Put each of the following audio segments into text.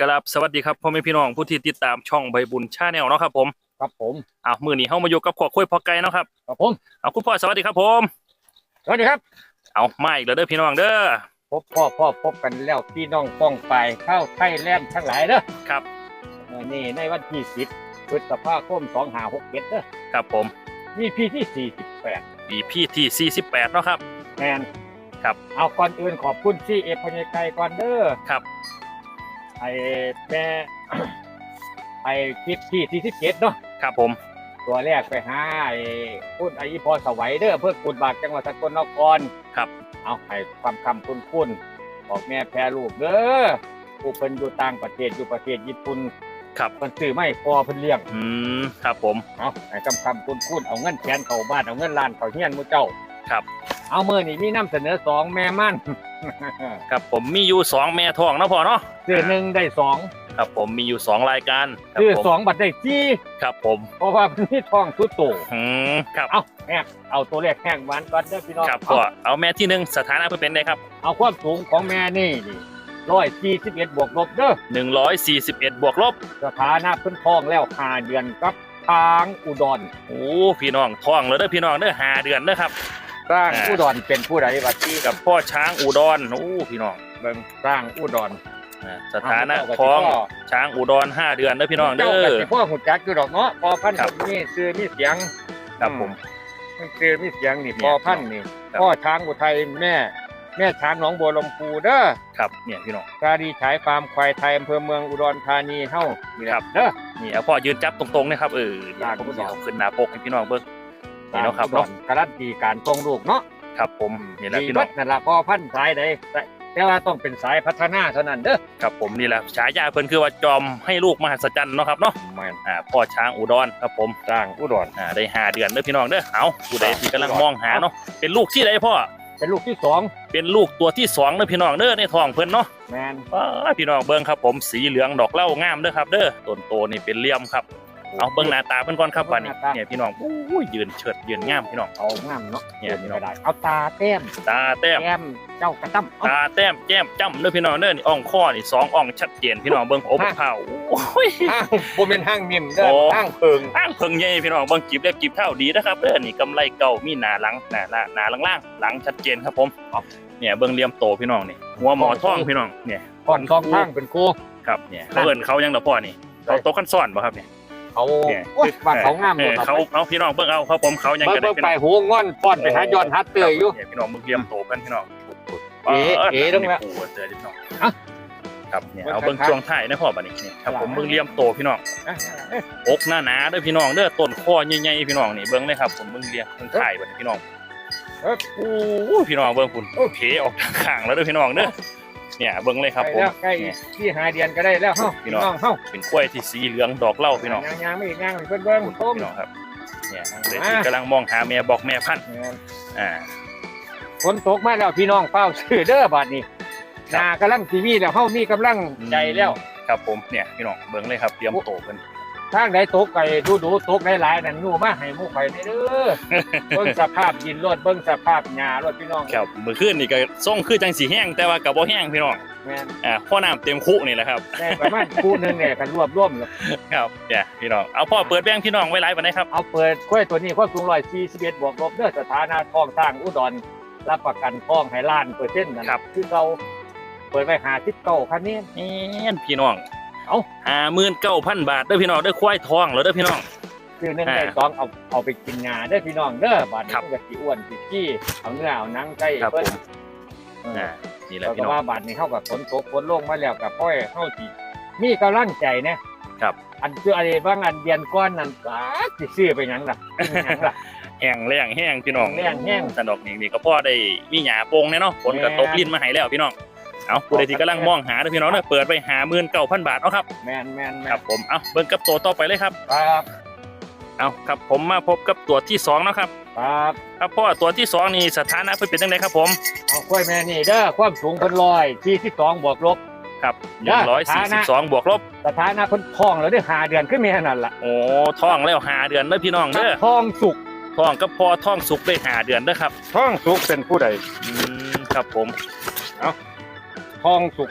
กราบสวัสดีครับพ่อแม่พี่น้องผู้ที่ติดตามช่องใบบุญชาแนลเนาะครับผมครับผมอ้าวมื้อนี้เฮามาอยู่กับขวคุยพอไก่เนาะครับครับผมเอาคุณพ่อสวัสดีครับผม สวัสดีครับเอามาอีกแล้วเด้อพี่น้องเด้อพบพ่อพ่อพบกันแล้วพี่น้องป้องไปเข้าไทยแลนด์ทั้งหลายเด้อครับมื้อนี่ในวันที่สิบพฤษภาคมสองห้าหกเจ็ดเด้อครับผมมีพี่ที่สี่สิบแปด EP ที่48เนาะครับแมนครับเอาก่อนอื่นขอบคุณที่เอฟพญไกก่อนเด้อครับ ไอแม่ไอคลิปที่ที่สิบเจ็ดเนาะครับผม ตัวแรกไปหาไอ้คุณไออีพอสวัยเด้อเพื่อกุดบากจังหวัดสกลนครครับ เอาให้ความคำคุณคุณบอกแม่แพรลูกเด้อผู้เพิ่นอยู่ต่างประเทศอยู่ประเทศญี่ปุ่นครับเพิ่นซื้อไม่พอเพิ่นเลี้ยงอืมครับผมเอาให้คำคำคุณคุณเอาเงินแขนเข้าบ้านเอาเงินล้านเข้าเฮียนหมู่เจ้าครับ เอามื้อนี้มีนำเสนอสองแม่มั่น ครับผมมีอยู่สองแม่ท้องเนาะพ่อเนาะซื้อหนึ่งได้สองครับผมมีอยู่สองรายการครับซื้อผมสองบัตรได้สี่ครับผมเพราะว่าเพิ่นมีทองสุดโตอืมครับเอาแห้งเอาตัวเลขแห้งหวานก่อนเด้อพี่น้องครับเอาพ่อเอาแม่ที่หนึ่งสถานะเพิ่นเป็นไงครับเอาความสูงของแม่นี่นี่ร้อยสี่สิบเอ็ดบวกลบเด้อ141บวกลบสถานะเพิ่นทองแล้วห้าเดือนกับทางอุดรโอ้พี่น้องท้องแล้วเด้อพี่น้องเด้อห้าเดือนเด้อครับส ร้างอ่าอุดรเป็นผู้ใดบัดนี้กับพ่อช้างอุดรโอ้พี่น้องเบิ่งสร้างอุดรอ่าสถานะท้องช้างอุดรห้าเดือนเด้อพี่น้องเด้เจ้าอก็สิพ่อหูจักอยู่ดอกเนาะพอพันธุ์ครับมีชื่อมีเสียงครับผม มันชื่อมีเสียงนี่เนี่ยพอพันธุ์นี่ครับ พ่อช้างอุทัยแม่ แม่ช้างหนองบัวลำพูเด้อครับเนี่ยพี่น้องกาดีฉายฟาร์มควายไทยอำเภอเมืองอุดรธานีเฮานี่แหละครับ เด้อ นี่เอาพ่อยืนจับตรงๆนะครับเออได้ผมครับจะเอาขึ้นหน้าปกให้พี่น้องเบิ่ง นี่เนาะครับอุดเนาะการันตีการทรงลูกเนาะครับผมนี่แหละดีพี่น้เบิองดนั่นล่ะพอพันธุ์สายใดแต่แต่ว่าต้องเป็นสายพัฒนาเท่านั้นเด้อครับผมนี่แหละฉายาเพิ่นคือว่าจอมให้ลูกมหัศจรรย์เนาะครับเนาะแม่นอ่าพ่อช้างอุดรครับผมสร้างอุดรอ่าได้ห้าเดือนเด้อพี่น้องเด้อเอาผู้ใดที่กำลังมองหาเนาะเป็นลูกที่ใดพ่อเป็นลูกที่สองเป็นลูกตัวที่สองเด้อพี่น้องเด้อในท้องเพิ่นเนาะแมนว้าพี่น้องเบิ่งครับผมสีเหลืองดอกเหล้างามเด้อครับ เด้อต้นโตนี่เป็นเหลี่ยมครับ เอาเบิ่งหน้าตาเพิ่นก่อนครับบัดนี้เนี่ยพี่น้องอู้ยยืนเฉิดยืนงามพี่น้องเอางามเนาะเนี่ยพี่น้องได้เอาตาแต้มตาแต้มแต้มเจ้ากระตั้มเอาตาแต้มแก้มจ้ำเด้อพี่น้องเด้อนี่อ่องข้อนี่สองอ่องชัดเจนพี่น้องเบิ่งโอ้เผาโอ้ยห้างบ่เป็นห้างมิมเด้อโอ้ห้างเพิงอ้างเพิ่งใหญ่พี่น้องเบิ่งกีบเล็บกีบเท่าดีนะครับเด้อนี่กำไรเก่ามีหน้าหลังหน้าหน้าหน้าล่างๆหลังชัดเจนครับผมเนี่ยเบิ่งเหลี่ยมโตพี่น้องนี่หัวหมอทองพี่น้องเนี่ยก่อนสองข้างเป็นกูครับเนี่ยเขาเอิ้นเขายังดอกพ่อนี่เขาโตะกันซ่อนบ่ครับเนี่ย เขาเนี่ยโอ้ยว่าเขางามหเอมดอเขาเอาพี่น้องเบิ่งเอาครับผมเขายังเบิ่งก็ได้เบิ่งพี่ไปน้องหูงอนป้อนไปหาย้อนหาเตยอยู่เนี่ยพี่น้องมึงเลี้ยมโตกันพี่น้องเอ๋เอ๋ตรงนั้นปูเจอพี่น้องอะครับเนี่ยเบิ่งเอาเบิ่งข้างๆช่วงท้ายนะพ่อบัดนี้เนี่ยครับผมข้างๆมึงเลี้ยมโตพี่น้องอะอกหน้าหนาๆเด้อพี่น้องเด้อต้นคอใหญ่ๆพี่น้องนี่เบิ่งเลยครับผมมึงเลี้ยงมึงถ่ายบัดนี้พี่น้องเอ้ยโอ้พี่น้องเบิ่งคุณเพออกทางข้างแล้วเด้อพี่น้องเด้อ เนี่ยเบิ่งเลยครับใกล้ผม แล้วใกล้เนี่ยที่หาเดียนก็ได้แล้วเฮาพี่พี่น้น้อองงเฮาเป็นกล้วยที่สีเหลืองดอกเหล้าพี่น้องยางยางไม่อีกยางเพิ่นเบิ่งต้มพี่น้องครับเนี่ยเลยที่กำลังมองหาแม่บอกแม่พันธุ์อ่าฝนตกมาแล้วพี่น้องเฝ้าซื้อเด้อบัดนี้ครับนากำลังสิมีแล้วเฮามีกำลังใจแล้วครับผมเนี่ยพี่น้องเบิ่งเลยครับเตรียมโตกัน ทางใดตกไปดูดูๆตกหลายๆนั่นอยู่มาให้หมู่ข่อยนี่เด้อเบิ่งสภาพดินรถเบิ่งสภาพหญ้ารถพี่น้องครับมื้อคืนนี่ก็ส่งคือจังสีแห้งแต่ว่าก็บ่แห้งพี่น้องแม่นอ่าพ่อน้ำเต็มคุนี่แหละครับได้ประมาณคู่หนึงเนี่ยกันรวบรวมแล้วครับเนี่ยพี่น้องเอาพ่อเปิดแบงค์พี่น้องไว้หลายปานใดครับเอาเปิดค่อยตัวนี้ความสูง141บวกลบเด้อสถานะทองสร้างอุดรรับประกันทองให้ล้านเปอร์เซ็นต์นั่นครับคือเราเปิดไว้59คันนี้แม่นพี่น้อง เอ้า59,000บาทเด้อพี่น้องเด้อควายทองแล้วเด้อพี่น้อง คือหนึ่งอ่าได้สองเอาเอาไปกินงาเด้อพี่น้องเด้อบาดนี้ครับมันก็สิอ้วนสิขี้เอาเนื้อเอาหนังไก่ครับเพิ่นผมเอออ่านี่แหละแล้วพี่ก็น้อง ว่าบาดนี้เฮากับฝนตกฝนลงมาแล้วกับพ่อยเฮาสิมีกำลังใจนะครับ อันคืออะไรบางอันเดือนก้อนนั่นก็สิซื้อไปหยังล่ะเป็นหยังล่ะ แห้งแล้งแห้งพี่น้องแห้งแห้ง สนดอกนี่นี่ก็พ่อได้มีหญ้าโป่งแน่เนาะฝนก็ตกลิ้นมาให้แล้วพี่น้อง เอาผู้ใดที่กำลังมองหาเด้อพี่น้องเด้อเปิดไป59,000บาทเอาครับแม่นแม่นแม่นครับผมเอาเบิ่งกับตัวต่อไปเลยครับครับเอาครับผมมาพบกับตัวที่สองเนาะครับครับครับพ่อตัวที่สองนี่สถานะเพิ่นเป็นจังไดครับผม เอากล้วยแม่นี่เด้อความสูงเพิ่นร้อย42บวกลบ ครับเด้อ142บวกลบสถานะเพิ่นท้องแล้วเด้อ5เดือนขึ้นมีเท่านั้นล่ะโอ้ท้องแล้วหาเดือนเด้อพี่น้องเด้อท้องสุกท้องกับพ่อท้องสุกได้หาเดือนเด้อครับท้องสุกเป็นผู้ใดอืมครับผม ท้องสุก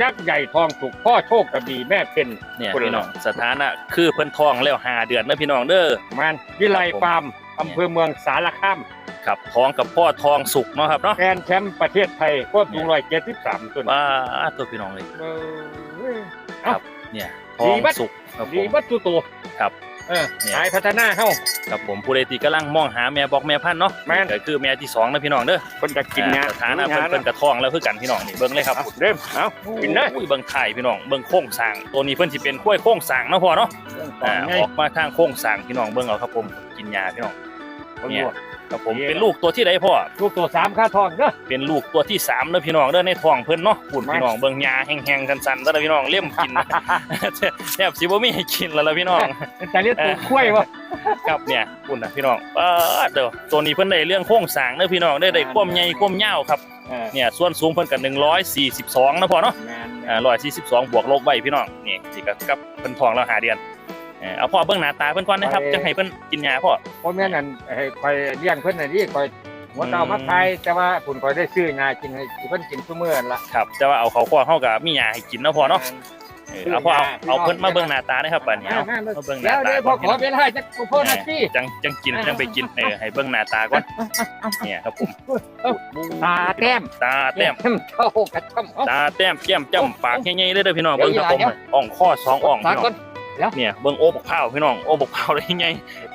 ยักษ์ใหญ่ทองสุกพ่อโชคกระบี่แม่เป็นเนี่ยคนละพี่น้องสถานะคือเพิ่นทองแล้วหาเดือนนะพี่น้องเด้อมันวิไลครับผมฟาร์มอำเภอเมืองสารคามครับทองกับพ่อทองสุกเนาะครับเนาะแกรนด์แชมป์ประเทศไทยควบสูงร้อยเจ็ดสิบสามตัวว้าตัวพี่น้องเลยเออเนี่ยทดีองบัดสุกครับผดีมวัตถุตัวครับ เออเนี่ย สายพัฒนาเข้าครับผมผู้ใดที่กำลังมองหาแม่บอกแม่พันธุ์เนาะแม่น ก็คือแม่ที่สองนะพี่น้องเด้อคนจะกินงาอ่าสถานะเพิ่นเพิ่นกระทองแล้วคือกันพี่น้องนี่เบิ่งเลยครับเอาเริ่มเอากินได้อุ้ยเบิ่งไข่พี่น้องเบิ่งโค้งสร้างตัวนี้เพิ่นสิเป็นข้วยโค้งสร้างเนาะพ่อเนาะอ่าไงออกมาทางโค้งสร้างพี่น้องเบิ่งเอาครับผมกินยาพี่น้อง เนี่ย ครับผมเนี่ยเป็นลูกตัวที่ใดพ่อ ลูกตัวสามค่าทองเด้อเป็นลูกตัวที่สามเด้อพี่น้องเด้อในท้องเพิ่นเนาะปุ่นมาพี่น้องเบิ่งยาแห้งๆสันๆเด้อพี่น้องเลี่ยมกินแทบสิบ่มีให้กินแล้วล่ะพี่น้องแต่เรียกตัวคุ้ยวะครับเนี่ยปุ่นนะพี่น้องเออเด้อตัวนี้เพิ่นได้เรื่องโค้งสร้างเด้อพี่น้องได้ได้ความใหญ่ความยาวครับเออเนี่ยส่วนสูงเพิ่นก็142นะพ่อเนาะแมนอ่า142บวกลบไว้พี่น้องนี่สิกับกับเพิ่นท้องแล้วหาเดือน เออเอาพ่อเบิ่งหน้าตาเพิ่นก่อนนะครับจะให้เพิ่นกินยาพ่อ เพราะแม่นั่นให้คอยเลี้ยงเพิ่นน่ะนี่คอยหัวเตาอืมมาไทยแต่ว่าผุนคอยได้ซื้องากินให้เพิ่นกินทุกมื้อนั่นละครับแต่ว่าเอาเขาข้อเฮาก็มียาให้กินเนาะพ่อเนาะเออเอาพ่อเอาเอาเพิ่นมาเบิ่งหน้าตาได้ครับบัดนี้เอา มามามาเบิ่งหเดี๋น้ายวตาเดี๋ยวพก่ออนขอเวลาจะกูพ่อนาที จังจังกินจังไปกินเออให้เบิ่งหน้าตาก่อนเนี่ยครับผมตาแต้มตาแต้มเข้ากระช่ำตาแต้มแก้มจ้ำปากใหญ่ๆเลยเด้อพี่น้องเดี๋เบิ่ยวงครับผมเดี๋ยวอ่องข้อสองอ่องตาพี่น้ก่ อองนเนี่ยเบิ่งโอ้บกพร้าวพี่น้องโอ้บกพร้าวได้ยังไง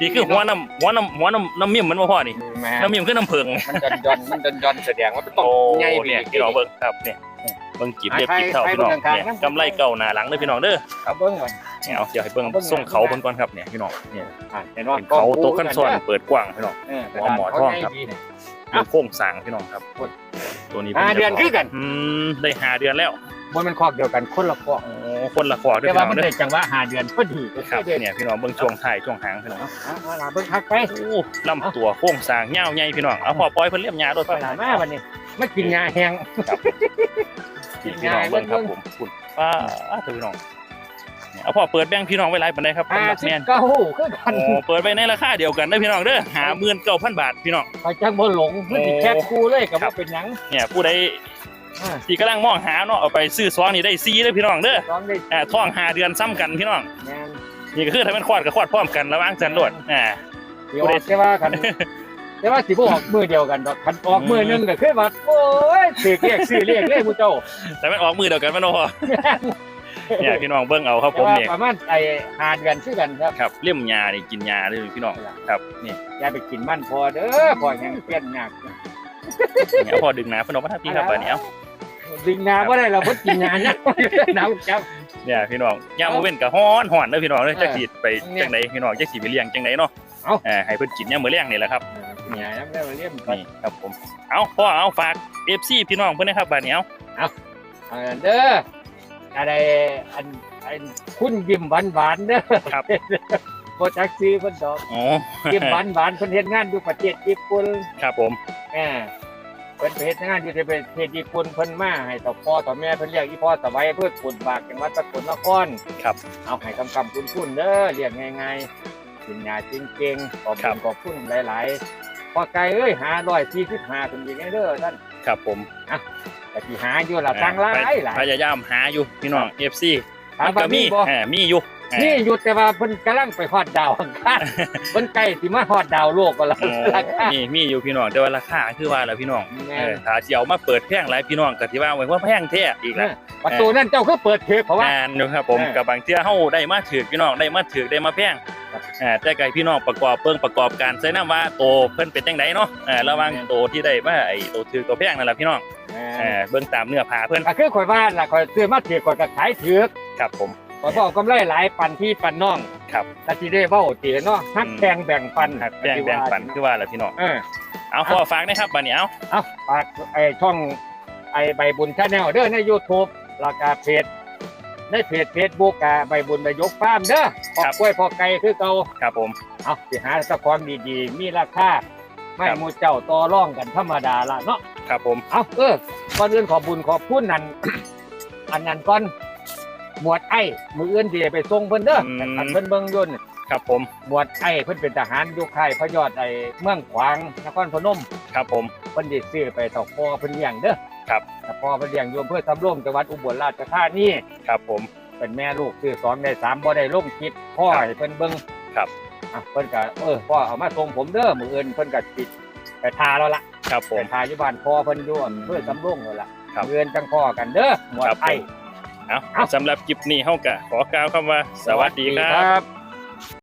นี่คือหัวน้ำหัวน้ำหัวน้ำน้ำเมี่ยมมันบ่พอนี่แม่น้ำเมี่ยมคือน้ำผึ้งมันดอนดอนมันดอนดอนแสดงว่ามันต้องโอ้ใหญ่เนี่ยพี่น้องเบิ่งครับเนี่ยเบิ่งกีบเรียบใครกีบเท่าใครพี่น้องเบิ่งข้างๆเนี่ยน้ำกำไรเก่าหน้าหลังเด้อพี่น้องเด้อเอาเบิ่งก่อนเนี่ยเอาเดี๋ยวให้เบิ่งเอาเบิ่งส่งเขาหน้าเพิ่นก่อนครับเนี่ยพี่น้องเนี่ยอะเห็นว่าเป็นเขาโตขั้นซ้อนเปิดกว้างพี่น้องเออหัวหมอทองครับเาใหญ่ดีดูโค้งสร้างพี่น้องครับ ตัวนี้ห้าเดือนคือกันอืมได้ห้าเดือนแล้ว มันเป็นครอบเดียวกันคนละครอบโอ้คนละขอด้วยแต่พี่ว่าน้องมันเด้อได้จังหวะหาเดือนพอดีครับเนี่ยพี่น้องเบิ่งช่วงท้ายช่วงหางพี่น้องเอาเอาเอาล่ะเบิ่งคักไปโอ้ลำตัวโค้งสร้างยาวใหญ่พี่น้องเอาพอปล่อยเพิ่นเลี้ยมยาด้วยไปหามาวันนี้มากินงาแห้งพี่น้องเบิ่งครับผมคุณป้าเถอะพี่น้องเนี่ยเอาพอเปิดแบ่งพี่น้องไว้หลายปานใดครับห้าสำหรับสิบแม่นเก้าคือกันโอ้เปิดไว้ในราคาเดียวกันเด้อพี่น้องเด้อหาหมื่นเก้าพันบาทพี่น้อง ไปจังบ่หลงมันสิแคบคูเลยกับครัว่าบเป็นหยังเนี่ยผู้ใด อ่า ที่กำลังมองหาเนาะเอาไปซื้อซองนี่ได้ซีเด้อพี่น้องเด้อร้องได้อ่าท้องหาเดือนซ้ำกันพี่น้อง แม่นนี่ก็คือถ้ามันคลอดก็คลอดพร้อมกันระหว่างจันโดดอ่าสิออกแต่ว่าคันแต่ว่าสิบ่ออกมือเดียวกันดอกคันออกมือหนึงก็คือว่าโอ้ยถือเรียกซื้อเรียกเลยผู้เจ้าแต่มันออกมือเดียวกันมันบ่พอเนี่ยพี่น้องเบิ่งเอาครับผแต่มว่าเนี่ยประมาณไอ้หาเดือนคือกันครับ ครับเลี่ยมยานี่กินยาเด้อพี่น้องครับนี่อย่าไปกินมันพอเด้อพอแห้งเปลี่ยนยาก เนี่ยพอดึงหนาเพิ่นออกมาทางพี่ครับบัดนี้เอาดึงงาบ่ได้เราบ่กินงาเนี่ยหนาวจับเนี่ยพี่น้องยามมื้อเว้นก็ฮ้อนฮ้อนเด้อพี่น้องเด้อเออจักสิไปจังไดพี่น้องจักสิไปเลี้ยงจังไดเนาะเอ้าเออให้เพิ่นกินยามมื้อแลงนี่แหละครับเนี่ยน้ำได้มาเลี่ยมนี่ครับผมเอาพ่อเอาฝาก FC พี่น้องเพิ่นนะครับบัดนี้เอาเออเด้ออะไรอันอันคุณยิ้มหวานหวานๆเด้อครับ โปรจักซีเพิ่นดอกอ๋อยิ้มหวานหวานๆเพิ่นเฮ็ดงานอยู่ประเทศญี่ปุ่นครับผมแหมเพิ่นไปเฮ็ดงานอยู่ในประเทศญี่ปุ่นเพิ่นมาให้ต่อพ่อต่อแม่เพิ่นเรียกอีพ่อสบายเพื่อขุดบากจังหวัดสกลนครครับเอาให้กำกำคุณคุณเด้อเรียกง่ายๆกินยาจริงๆขอบครัคุบณขอบคุณหลายๆพอไกลเอ้ยหา145คนอีกไงเด้อท่านครับผมแต่ที่หาอยู่ล่ะตั้งหลายหลายพยายามหาอยู่พี่น้อง FC ถามมันก็ว่ามีมีบ่เออมีอยู่ เออนี่หยุดแต่ว่าเพิ่นกำลังไปฮอดดาวอังคารเพิ่นใกล้สิมาฮอดดาวโลกก็แล้วโอ้ราคา มีมีอยู่พี่น้องแต่ว่าราคาคือว่าแล้วพี่น้องแม่เออถ้าสิเอามาเปิดแพงหลายพี่น้องก็สิว่าไว้ว่าแพงแท้อีกแล้วประตูนั่นเจ้าคือเปิดเทปเพราะว่า งานอยู่ครับผมเออกับบางเที่ยเฮาได้มาถือพี่น้องได้มาถือได้มาแพงครับอ่าแต่ไก่พี่น้องประกอบเบิ่งประกอบการใส่น้ำว่าโตเพิ่นเป็นจังไดเนาะอ่าระหวังโตที่ได้มาไอ้โตถือตัวแพงนั่นแหละพี่น้องแม่อ่าเบิ่งตามเนื้อผ้าเพิ่นก็คือข่อยว่าล่ะข่อยซื้อมาถือข่อยก็ขายถือกครับผม ข่อยบอกกำไรหลายปันพี่ปันน้องครับแต่ที่ได้เว้าตีเนาะฮักอืมแพงแบ่งปันหักแบ่งแบ่งปันคือว่าแหละพี่น้องเออเอาขอฝากนะครับบัดนี้เอาเอาฝากไอ้ช่องไอ้ใบบุญชาแนลเด้อใน YouTube แล้วก็เพจในเพจ Facebook กะใบบุญใบยกฟาร์มเด้อพอกล้วยพอไก่คือเก่าครับผมเอาสิหาสะคองดีๆ มีราคาไม่ครับหมูเจ้าต่อร่องกันธรรมดาละเนาะครับผมเอาเออก่อนอื่นขอบุญขอบคุณนั่นอันนั้นก่อน หมวดไอ้มืออื่นที่ไปส่งเพิ่นเด้อออันเพิ่นเบิ่งอยุ่นครับผมหมวดไอ้เพิ่นเป็นทหารอยู่ค่ายพระยอดไอ้เมืองขวางนครพนมครับผม เพิ่นได้ซื้อไปต่อคอเพิ่นเลี้ยงเด้อครับ แต่พ่อเพิ่นเลี้ยงอยู่อำเพื่อทำโรงจังหวัดอุบลราชธานี ครับผม เป็นแม่ลูกซื้อสองได้สามบ่ได้ลงคลิปพ่อครับให้เพิ่นเบิ่งครับ อะเพิ่นก็เออพ่อเอามาส่งผมเด้อมื้ออื่นเพิ่นก็ติดไปทาแล้วล่ะครับผไปม ทาอยู่บ้านพ่อเพิ่นอยู่อำเพื่อทำโรงนั่นล่ะครับมื้ออื่นจังพ่อกันเด้อหมวดครับไทยเอา เอาสำหรับคลิปนี้เฮาก็ขอกล่าวคำว่า สวัสดีครัครับบ